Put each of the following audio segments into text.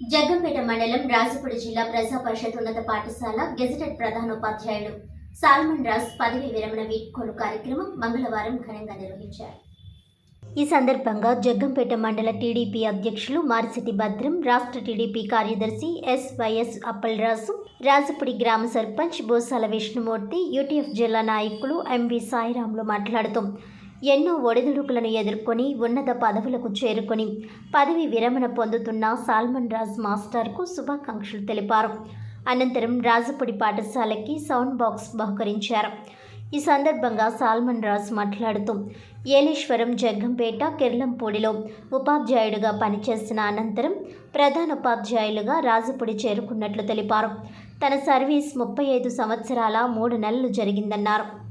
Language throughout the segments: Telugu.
జగ్గంపేట మండలం రాజపూడి జిల్లా ప్రజా పరిషత్ ఉన్నత పాఠశాల గెజిటెడ్ ప్రధానోపాధ్యాయుడు సాల్మన్ రాజ్ పదవి విరమణ వీడ్కోలు కార్యక్రమం మంగళవారం ఘనంగా నిర్వహించారు. ఈ సందర్భంగా జగ్గంపేట మండల టీడీపీ అధ్యక్షులు మారిసిటి భద్రం రాష్ట్ర టీడీపీ కార్యదర్శి ఎస్వైఎస్ అప్పలరాజు రాజపుడి గ్రామ సర్పంచ్ బోసాల విష్ణుమూర్తి యూటీఎఫ్ జిల్లా నాయకులు ఎంవి సాయిరాములు మాట్లాడుతూ ఎన్నో ఒడిదుడుకులను ఎదుర్కొని ఉన్నత పదవులకు చేరుకొని పదవి విరమణ పొందుతున్న సాల్మన్ రాజ్ మాస్టర్కు శుభాకాంక్షలు తెలిపారు. అనంతరం రాజపుడి పాఠశాలకి సౌండ్ బాక్స్ బహుకరించారు. ఈ సందర్భంగా సాల్మన్ రాజ్ మాట్లాడుతూ ఏలేశ్వరం జగ్గంపేట కిర్లంపూడిలో ఉపాధ్యాయుడిగా పనిచేసిన అనంతరం ప్రధాన ఉపాధ్యాయులుగా రాజపుడి చేరుకున్నట్లు తెలిపారు. తన సర్వీస్ ముప్పై ఐదు సంవత్సరాల మూడు నెలలు జరిగిందన్నారు.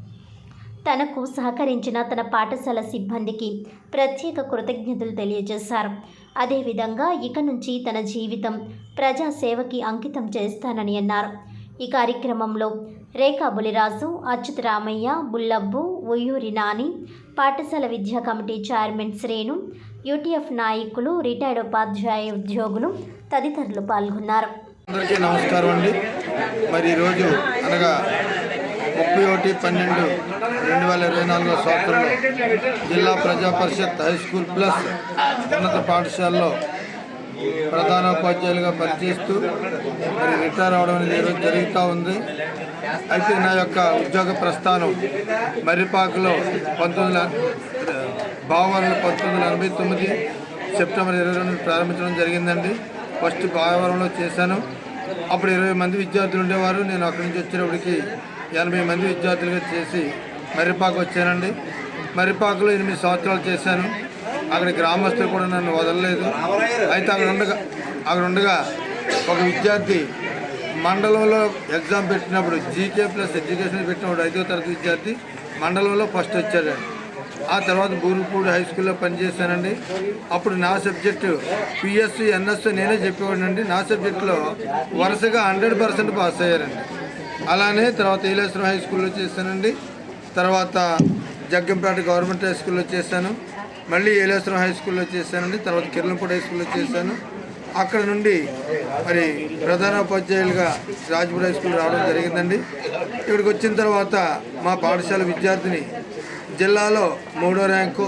తనకు సహకరించిన తన పాఠశాల సిబ్బందికి ప్రత్యేక కృతజ్ఞతలు తెలియజేశారు. అదేవిధంగా ఇక నుంచి తన జీవితం ప్రజాసేవకి అంకితం చేస్తానని అన్నారు. ఈ కార్యక్రమంలో రేఖా బులిరాజు అచ్యుత్ రామయ్య బుల్లబ్బు ఉయ్యూరి నాని పాఠశాల విద్యా కమిటీ చైర్మన్ శ్రేణు యూటీఎఫ్ నాయకులు రిటైర్డ్ ఉపాధ్యాయ ఉద్యోగులు తదితరులు పాల్గొన్నారు. అందరికీ నమస్కారం అండి. మరి ఈరోజు అనగా ముప్పై ఒకటి పన్నెండు రెండు వేల ఇరవై నాలుగో సంవత్సరంలో జిల్లా ప్రజా పరిషత్ హై స్కూల్ ప్లస్ ఉన్నత పాఠశాలలో ప్రధానోపాధ్యాయులుగా పనిచేస్తూ మరి రిటైర్ అవడం అనేది ఈరోజు జరుగుతూ ఉంది. అయితే నా యొక్క ఉద్యోగ ప్రస్థానం మర్రిపాకలో పంతొమ్మిది భావవరంలో పంతొమ్మిది వందల ఎనభై తొమ్మిది సెప్టెంబర్ ఇరవై రెండు ప్రారంభించడం జరిగిందండి. ఫస్ట్ భావవరంలో చేశాను. అప్పుడు ఇరవై మంది విద్యార్థులు ఉండేవారు. నేను అక్కడి నుంచి వచ్చేటప్పటికి ఎనభై మంది విద్యార్థులుగా చేసి మర్రిపాకు వచ్చానండి. మర్రిపాకులో ఎనిమిది సంవత్సరాలు చేశాను. అక్కడ గ్రామస్తులు కూడా నన్ను వదలలేదు. అయితే అక్కడ ఉండగా అక్కడ ఉండగా ఒక విద్యార్థి మండలంలో ఎగ్జామ్ పెట్టినప్పుడు జీకే ప్లస్ ఎడ్యుకేషన్ పెట్టినప్పుడు ఐదో తరగతి విద్యార్థి మండలంలో ఫస్ట్ వచ్చాడండి ఆ తర్వాత బూరుపూడి హై స్కూల్లో పనిచేశానండి. అప్పుడు నా సబ్జెక్టు పిఎస్సి ఎన్ఎస్ నేనే చెప్పేవాడినండి. నా సబ్జెక్టులో వరుసగా హండ్రెడ్ పర్సెంట్ పాస్ అయ్యారండి. అలానే తర్వాత ఈలేశ్వరం హై స్కూల్లో చేశానండి. తర్వాత జగ్గంపేట గవర్నమెంట్ హై స్కూల్లో చేశాను. మళ్ళీ ఏలేశ్వరం హై స్కూల్లో చేశానండి. తర్వాత కిర్లంపూడి హై స్కూల్లో చేశాను. అక్కడ నుండి మరి ప్రధానోపాధ్యాయులుగా రాజపూర్ హై స్కూల్ రావడం జరిగిందండి. ఇక్కడికి వచ్చిన తర్వాత మా పాఠశాల విద్యార్థిని జిల్లాలో మూడో ర్యాంకు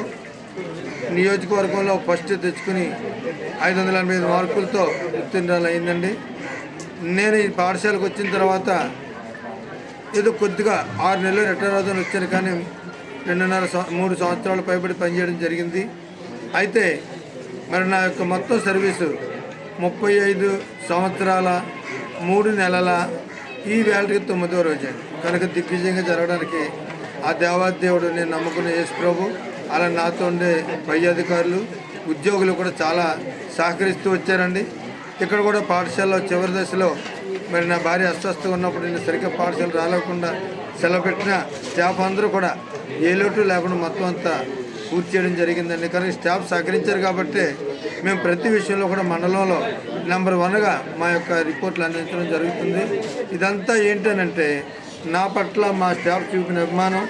నియోజకవర్గంలో ఫస్ట్ తెచ్చుకుని ఐదు వందల ఎనభై ఐదు మార్కులతో ఉత్తీర్ణాలు అయిందండి నేను ఈ పాఠశాలకు వచ్చిన తర్వాత ఏదో కొద్దిగా ఆరు నెలలు రిటైర్ అవుతాను వచ్చాను కానీ రెండున్నర మూడు సంవత్సరాలు పైబడి పనిచేయడం జరిగింది. అయితే మరి నా యొక్క మొత్తం సర్వీసు ముప్పై ఐదు సంవత్సరాల మూడు నెలల ఈ వేళకి తొమ్మిదో రోజు. కనుక దిగ్విజయంగా జరగడానికి ఆ దేవాదేవుడు నేను నమ్ముకున్న యేసు ప్రభు అలా నాతో ఉండే పై అధికారులు ఉద్యోగులు కూడా చాలా సహకరిస్తూ వచ్చారండి. ఇక్కడ కూడా పాఠశాలలో చివరి దశలో మరి నా భార్య అస్వస్థగా ఉన్నప్పుడు నేను సరిగ్గా పాఠశాల రాలేకుండా సెలవు పెట్టిన స్టాఫ్ అందరూ కూడా ఏ లోటు లేకుండా మొత్తం అంతా పూర్తి చేయడం జరిగిందండి. కానీ స్టాఫ్ సహకరించారు కాబట్టి మేము ప్రతి విషయంలో కూడా మండలంలో నెంబర్ వన్గా మా యొక్క రిపోర్ట్లు అందించడం జరుగుతుంది. ఇదంతా ఏంటనంటే నా పట్ల మా స్టాఫ్ చూపిన అభిమానం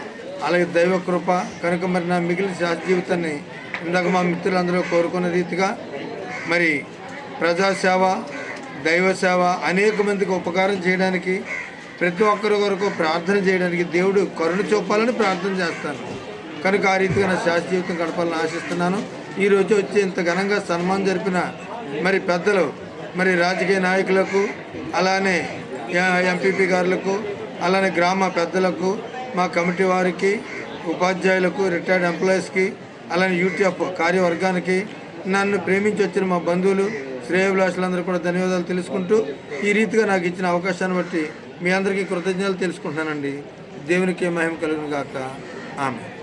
అలాగే దైవ కృప కనుక మరి నా మిగిలిన శాస్త్ర జీవితాన్ని ఇందాక మా మిత్రులందరూ కోరుకున్న రీతిగా మరి ప్రజాసేవ దైవ సేవ అనేక మందికి ఉపకారం చేయడానికి ప్రతి ఒక్కరి కొరకు ప్రార్థన చేయడానికి దేవుడు కరుణ చూపాలని ప్రార్థన చేస్తాను. కనుక ఆ రీతిగా నా శాస్త్ర జీవితం గడపాలని ఆశిస్తున్నాను. ఈరోజు వచ్చి ఇంత ఘనంగా సన్మానం జరిపిన మరి పెద్దలు మరి రాజకీయ నాయకులకు అలానే ఎంపీపీ గారులకు అలానే గ్రామ పెద్దలకు మా కమిటీ వారికి ఉపాధ్యాయులకు రిటైర్డ్ ఎంప్లాయీస్కి అలానే యూటీఎఫ్ కార్యవర్గానికి నన్ను ప్రేమించి వచ్చిన మా బంధువులు శ్రేయభిలాషులందరూ కూడా ధన్యవాదాలు తెలుసుకుంటూ ఈ రీతిగా నాకు ఇచ్చిన అవకాశాన్ని బట్టి మీ అందరికీ కృతజ్ఞతలు తెలుసుకుంటున్నానండి. దేవునికి మహిమ కలుగును గాక. ఆమె